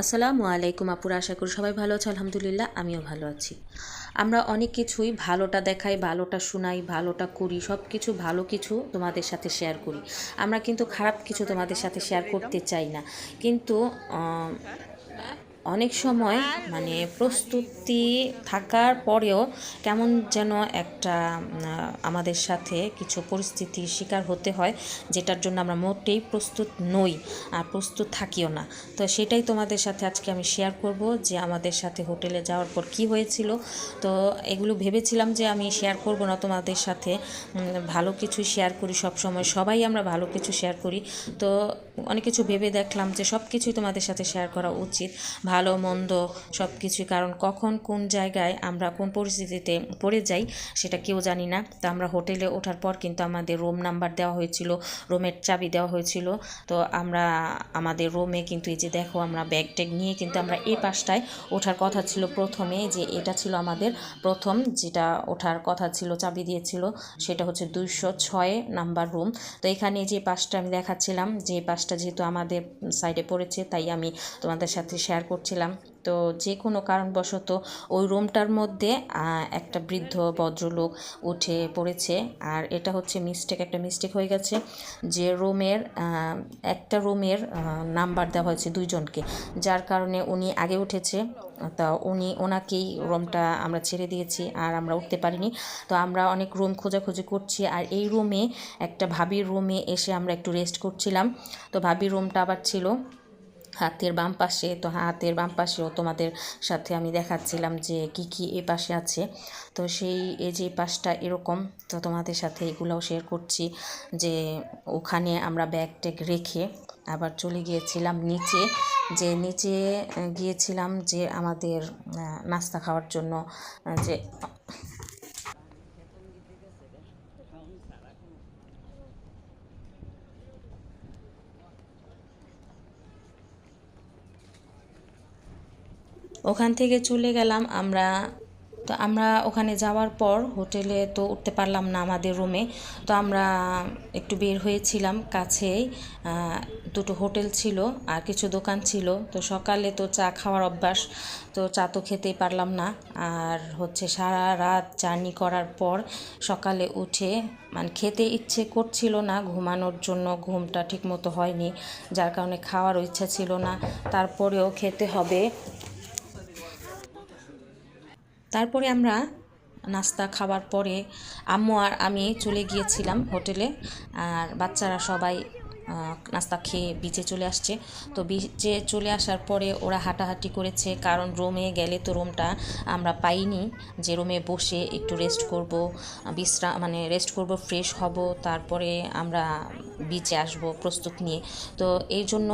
আসসালামু আলাইকুম আপুর, আশা করি সবাই ভালো আছে, আলহামদুলিল্লাহ আমিও ভালো আছি। আমরা অনেক কিছুই ভালোটা দেখাই, ভালোটা শোনাই, ভালোটা করি সব কিছু ভালো কিছু তোমাদের সাথে শেয়ার করি। আমরা কিন্তু খারাপ কিছু তোমাদের সাথে শেয়ার করতে চাই না। কিন্তু অনেক সময় মানে প্রস্তুতি থাকার পরেও কেমন যেন একটা আমাদের সাথে কিছু পরিস্থিতির শিকার হতে হয়, যেটার জন্য আমরা মোটেই প্রস্তুত নই আর প্রস্তুত থাকিও না। তো সেটাই তোমাদের সাথে আজকে আমি শেয়ার করব যে আমাদের সাথে হোটেলে যাওয়ার পর কি হয়েছিল। তো এগুলো ভেবেছিলাম যে আমি শেয়ার করব না, তোমাদের সাথে ভালো কিছু শেয়ার করি সব সময় সবাই আমরা ভালো কিছু শেয়ার করি। তো অনেক কিছু ভেবে দেখলাম যে সব কিছুই তোমাদের সাথে শেয়ার করা উচিত। ভালো, মন্দ সব কিছুই কারণ কখন কোন জায়গায় আমরা কোন পরিস্থিতিতে পড়ে যাই সেটা কেউ জানি না। তো আমরা হোটেলে ওঠার পর কিন্তু আমাদের রুম নাম্বার দেওয়া হয়েছিল রুমের চাবি দেওয়া হয়েছিল। তো আমরা, আমাদের রুমে কিন্তু এই যে দেখো আমরা ব্যাগ ট্যাগ নিয়ে কিন্তু আমরা এই পাশটায় ওঠার কথা ছিল প্রথমে, যে এটা ছিল আমাদের প্রথম যেটা ওঠার কথা ছিল, চাবি দিয়েছিল, সেটা হচ্ছে দুইশো ছয় নাম্বার রুম তো এখানে যে পাশটা আমি দেখাচ্ছিলাম, যে পাশটা যেহেতু আমাদের সাইডে পড়েছে, তাই আমি তোমাদের সাথে শেয়ার করছিলাম। তো যে কোনো কারণবশত ওই রুমটার মধ্যে একটা বৃদ্ধ ভদ্রলোক উঠে পড়েছে। আর এটা হচ্ছে মিস্টেক একটা মিস্টেক হয়ে গেছে যে রুমের একটা রুমের নাম্বার দেওয়া হয়েছে দুইজনকে। যার কারণে উনি আগে উঠেছে, তা উনি, ওনাকেই রুমটা আমরা ছেড়ে দিয়েছি আর আমরা উঠতে পারিনি। তো আমরা অনেক রুম খোঁজাখুঁজি করছি আর এই রুমে, একটা ভাবির রুমে এসে আমরা একটু রেস্ট করছিলাম। তো ভাবির রুমটা আবার ছিল। হাতের বাম পাশে, তো হাতের বাম পাশেও তোমাদের সাথে আমি দেখাচ্ছিলাম যে কি কি এ পাশে আছে। তো সেই, এই যে পাশটা এরকম, তো তোমাদের সাথে এগুলোও শেয়ার করছি যে ওখানে আমরা ব্যাগ ট্যাগ রেখে আবার চলে গিয়েছিলাম নিচে, যে নিচে গিয়েছিলাম যে আমাদের নাস্তা খাওয়ার জন্য যে ওখান থেকে চলে গেলাম আমরা। তো আমরা ওখানে যাওয়ার পর হোটেলে তো উঠতে পারলাম না আমাদের রুমে তো আমরা একটু বের হয়েছিলাম কাছেই। দুটো হোটেল ছিল আর কিছু দোকান ছিল। তো সকালে তো চা খাওয়ার অভ্যাস, তো চা তো খেতেই পারলাম না। আর হচ্ছে সারা রাত জার্নি করার পর সকালে উঠে মানে খেতে ইচ্ছে করছিল না ঘুমানোর জন্য, ঘুমটা ঠিকমতো হয়নি, যার কারণে খাওয়ারও ইচ্ছা ছিল না। তারপরেও খেতে হবে। তারপরে আমরা নাস্তা খাওয়ার পরে আম্মু আর আমি চলে গিয়েছিলাম হোটেলে, আর বাচ্চারা সবাই নাস্তা খেয়ে বিচে চলে আসছে। তো বিচে চলে আসার পরে ওরা হাঁটাহাঁটি করেছে, কারণ রুমে গেলে তো রুমটা আমরা পাইনি। যে রুমে বসে একটু রেস্ট করব, বিশ্রাম মানে রেস্ট করব ফ্রেশ হব, তারপরে আমরা বিচে আসব, প্রস্তুত নিয়ে। তো এই জন্য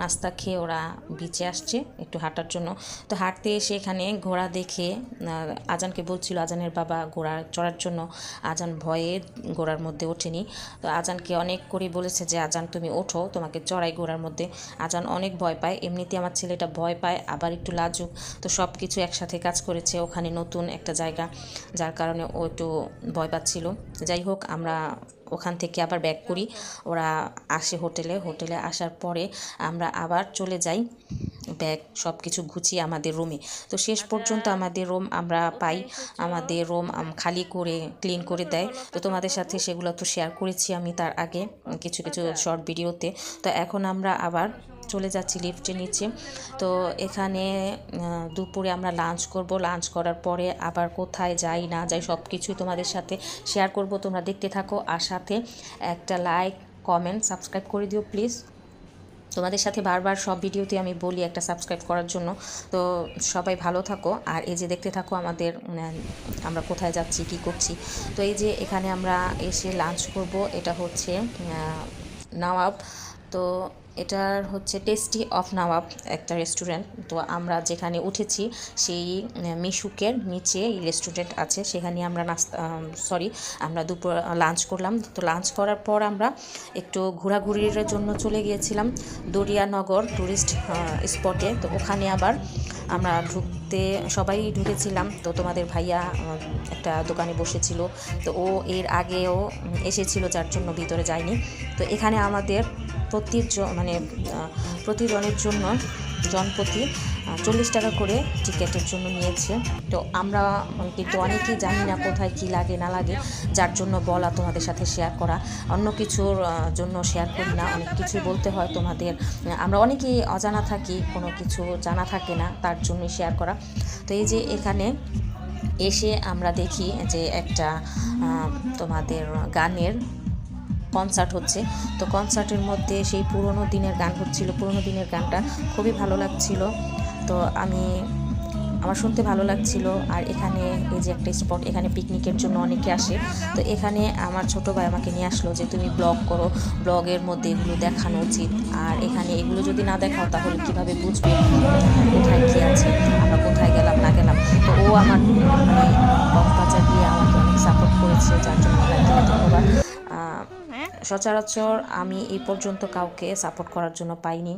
নাস্তা খেয়ে ওরা বিচে আসছে একটু হাঁটার জন্য। তো হাঁটতে এসে এখানে ঘোড়া দেখে আজানকে বলছিল, আজানের বাবা ঘোড়া চড়ার জন্য আজান ভয়ে ঘোড়ার মধ্যে ওঠেনি। তো আজানকে অনেক করে বলেছে যে, আজান, তুমি ওঠো, তোমাকে চড়াই ঘোড়ার মধ্যে। আজান অনেক ভয় পায়, এমনিতে আমার ছেলেটা ভয় পায়, আবার একটু লাজুক। তো সব কিছু একসাথে কাজ করেছে, ওখানে নতুন একটা জায়গা, যার কারণে ও একটু ভয় পাচ্ছিল। যাই হোক, আমরা ওখান থেকে আবার ব্যাক করি। ওরা আসে হোটেলে হোটেলে আসার পরে আমরা আবার চলে যাই। ব্যাগ সব কিছু গুছিয়ে আমাদের রুমে তো শেষ পর্যন্ত আমাদের রুম আমরা পাই। আমাদের রুম খালি করে ক্লিন করে দেয়। তো তোমাদের সাথে সেগুলো তো শেয়ার করেছি আমি তার আগে কিছু কিছু শর্ট ভিডিওতে তো এখন আমরা আবার চলে যাচ্ছি লিফটের নিচে তো এখানে দুপুরে আমরা লাঞ্চ করব। লাঞ্চ করার পরে আবার কোথায় যাই, না যাই সব কিছুই তোমাদের সাথে শেয়ার করব। তোমরা দেখতে থাকো। আর সাথে একটা লাইক কমেন্ট সাবস্ক্রাইব করে দিও প্লিজ তোমাদের সাথে বারবার সব ভিডিওতে আমি বলি একটা সাবস্ক্রাইব করার জন্য। তো সবাই ভালো থাকো। আর এই যে দেখতে থাকো আমাদের আমরা কোথায় যাচ্ছি, কি করছি। তো এই যে এখানে আমরা এসে লাঞ্চ করব। এটা হচ্ছে নওয়াব তো এটার হচ্ছে টেস্টি অফ নওয়াব একটা রেস্টুরেন্ট তো আমরা যেখানে উঠেছি, সেই মিশুকের নিচে এই রেস্টুরেন্ট আছে। সেখানে আমরা নাস্তা সরি আমরা দুপুর লাঞ্চ করলাম। তো লাঞ্চ করার পর আমরা একটু ঘোরাঘুরির জন্য চলে গিয়েছিলাম দরিয়ানগর ট্যুরিস্ট স্পটে তো ওখানে আবার আমরা ঢুকতে, সবাই ঢুকেছিলাম। তো তোমাদের ভাইয়া একটা দোকানে বসেছিল। তো ও এর আগেও এসেছিল, যার জন্য ভিতরে যায়নি। তো এখানে আমাদের প্রতি মানে প্রতিজনের জন্য জনপ্রতি চল্লিশ টাকা করে টিকিটের জন্য নিয়েছে। তো আমরা কিন্তু অনেকেই জানি না কোথায় কি লাগে, না লাগে, যার জন্য বলা তোমাদের সাথে শেয়ার করা। অন্য কিছুর জন্য শেয়ার করি না, অনেক কিছুই বলতে হয় তোমাদের। আমরা অনেকেই অজানা থাকি, কোনো কিছু জানা থাকে না, তার জন্যই শেয়ার করা। তো এই যে এখানে এসে আমরা দেখি যে একটা তোমাদের গানের কনসার্ট হচ্ছে। তো কনসার্টের মধ্যে সেই পুরনো দিনের গান হচ্ছিল, পুরনো দিনের গানটা খুবই ভালো লাগছিল। তো আমি, আমার শুনতে ভালো লাগছিল। আর এখানে এই যে একটা স্পট এখানে পিকনিকের জন্য অনেকে আসে। তো এখানে আমার ছোট ভাই আমাকে নিয়ে আসলো যে, তুমি ব্লগ করো ব্লগের মধ্যে এগুলো দেখানো উচিত। আর এখানে এগুলো যদি না দেখাও, তাহলে কীভাবে বুঝবে? কোথায় কী আছে? আমরা কোথায় গেলাম, না গেলাম? তো ও আমার মানে সচরাচর আমি এই পর্যন্ত কাউকে সাপোর্ট করার জন্য পাইনি।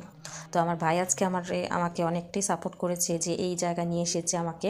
তো আমার ভাই আজকে আমার, আমাকে অনেকটাই সাপোর্ট করেছে যে এই জায়গা নিয়ে এসেছে আমাকে।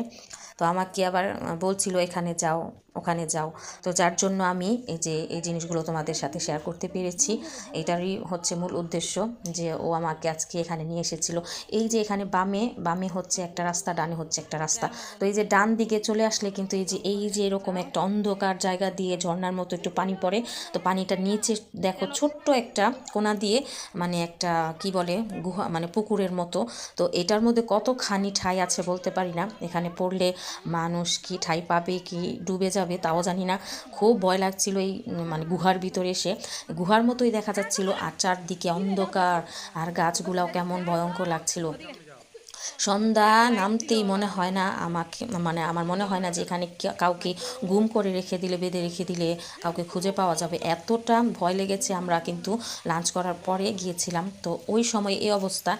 তো আমাকে আবার বলছিল, এখানে যাও। ওখানে যাও। তো যার জন্য আমি এই যে, এই জিনিসগুলো তোমাদের সাথে শেয়ার করতে পেরেছি, এটারই হচ্ছে মূল উদ্দেশ্য যে ও আমাকে আজকে এখানে নিয়ে এসেছিল। এই যে এখানে বামে বামে হচ্ছে একটা রাস্তা, ডানে হচ্ছে একটা রাস্তা। তো এই যে ডান দিকে চলে আসলে কিন্তু এই যে এই যে এরকম একটা অন্ধকার জায়গা দিয়ে ঝর্নার মতো একটু পানি পড়ে, তো পানিটা নিচে দেখো ছোট্ট একটা কোনা দিয়ে মানে একটা কি বলে, গুহা মানে পুকুরের মতো। তো এটার মধ্যে কতখানি ঠাই আছে বলতে পারি না। এখানে পড়লে মানুষ কি ঠাই পাবে, কি ডুবে যাবে? তাও জানি না। খুব ভয় লাগছিল এই মানে গুহার ভিতরে এসে। গুহার মতোই দেখা যাচ্ছিল আর চারদিকে অন্ধকার, আর গাছগুলাও কেমন ভয়ঙ্কর লাগছিল। সন্ধ্যা নামতেই মনে হয় না আমাকে মানে আমার মনে হয় না যে এখানে কাউকে গুম করে রেখে দিলে বেঁধে রেখে দিলে কাউকে খুঁজে পাওয়া যাবে। এতটা ভয় লেগেছে আমরা কিন্তু লাঞ্চ করার পরে গিয়েছিলাম। তো ওই সময় এই অবস্থা।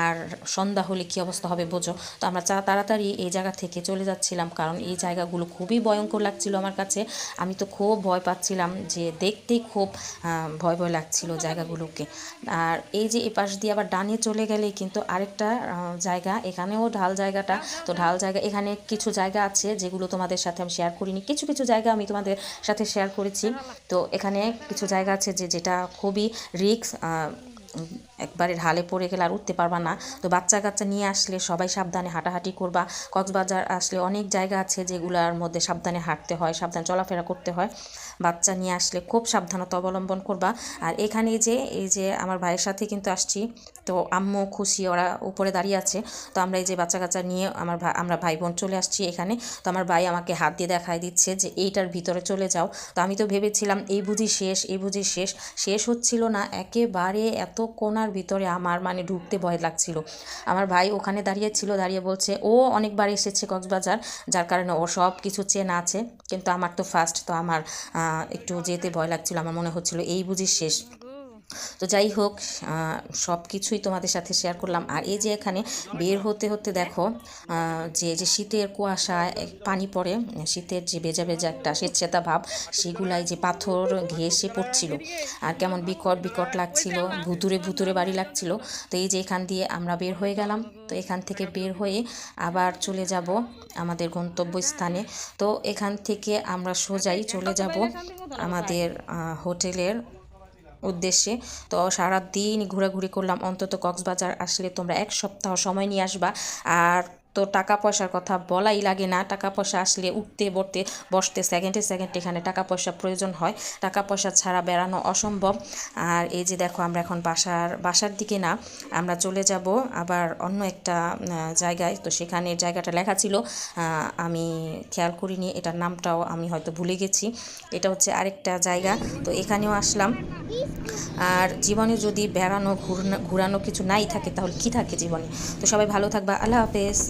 আর সন্ধ্যা হলে কী অবস্থা হবে বোঝো? তো আমরা চা তাড়াতাড়ি এই জায়গা থেকে চলে যাচ্ছিলাম কারণ এই জায়গাগুলো খুবই ভয়ঙ্কর লাগছিল আমার কাছে। আমি তো খুব ভয় পাচ্ছিলাম যে দেখতেই খুব ভয় ভয় লাগছিল জায়গাগুলোকে। আর এই যে এ পাশ দিয়ে আবার ডানে চলে গেলেই কিন্তু আরেকটা আহ, জায়গা, এখানেও ঢাল জায়গাটা। তো ঢাল জায়গা, এখানে কিছু জায়গা আছে যেগুলো তোমাদের সাথে আমি শেয়ার করিনি। কিছু কিছু জায়গা আমি তোমাদের সাথে শেয়ার করেছি। তো এখানে কিছু জায়গা আছে যে, যেটা খুবই রিক্স একবারে ঢালে পড়ে গেলে আর উঠতে পারবা না। তো বাচ্চা কাচ্চা নিয়ে আসলে সবাই সাবধানে হাঁটাহাঁটি করবা। কক্সবাজার আসলে অনেক জায়গা আছে যেগুলোর মধ্যে সাবধানে হাঁটতে হয়, সাবধানে চলাফেরা করতে হয়। বাচ্চা নিয়ে আসলে খুব সাবধানতা অবলম্বন করবা। আর এখানে যে, এই যে আমার ভাইয়ের সাথে কিন্তু আসছি, তো আম্মু খুশি, ওরা উপরে দাঁড়িয়ে আছে। তো আমরা এই যে বাচ্চা কাচ্চা নিয়ে আমার আমরা ভাই বোন চলে আসছি এখানে। তো আমার ভাই আমাকে হাত দিয়ে দেখাই দিচ্ছে যে, এইটার ভিতরে চলে যাও। তো আমি তো ভেবেছিলাম, এই বুঝি শেষ, এই বুঝি শেষ। শেষ হচ্ছিল না, একেবারে এত কোনার ভিতরে আমার মানে ঢুকতে ভয় লাগছিল। আমার ভাই ওখানে দাঁড়িয়ে ছিল, দাঁড়িয়ে বলছে, ও অনেকবার এসেছে কক্সবাজার, যার কারণে ও সব কিছু চেন আছে, কিন্তু আমার তো ফার্স্ট তো আমার একটু যেতে ভয় লাগছিল, আমার মনে হচ্ছিল এই বুঝি শেষ। তো যাই হোক সব কিছুই তোমাদের সাথে শেয়ার করলাম। আর এই যে এখানে বের হতে হতে দেখো যে যে শীতের কুয়াশা পানি পড়ে, শীতের যে ভেজা ভেজা একটা স্বেচ্ছেতা ভাব, সেগুলাই যে পাথর ঘেসে পড়ছিল। আর কেমন বিকট বিকট লাগছিল, ভুতুরে ভুতুরে বাড়ি লাগছিল। তো এই যে এখান দিয়ে আমরা বের হয়ে গেলাম। তো এখান থেকে বের হয়ে আবার চলে যাব আমাদের গন্তব্যস্থানে। তো এখান থেকে আমরা সোজাই চলে যাব আমাদের হোটেলের উদ্দেশ্যে। তো সারা দিন ঘোরাঘুরি করলাম। অন্তত কক্সবাজার আসলে তোমরা এক সপ্তাহ সময় নিয়ে আসবা। আর তো টাকা পয়সার কথা বলাই লাগে না। টাকা পয়সা আসলে উঠতে বসতে বসতে সেকেন্ডে সেকেন্ডে এখানে টাকা পয়সা প্রয়োজন হয়। টাকা পয়সা ছাড়া বেড়ানো অসম্ভব। আর এই যে দেখো, আমরা এখন বাসার বাসার দিকে না, আমরা চলে যাব আবার অন্য একটা জায়গায়। তো সেখানে জায়গাটা লেখা ছিল আমি খেয়াল করিনি, এটার নামটাও আমি হয়তো ভুলে গেছি। এটা হচ্ছে আরেকটা জায়গা, তো এখানেও আসলাম। আর জীবনে যদি বেড়ানো ঘুরানো কিছু নাই থাকে, তাহলে কি থাকে জীবনে? তো সবাই ভালো থাকবা, আল্লাহ হাফেজ।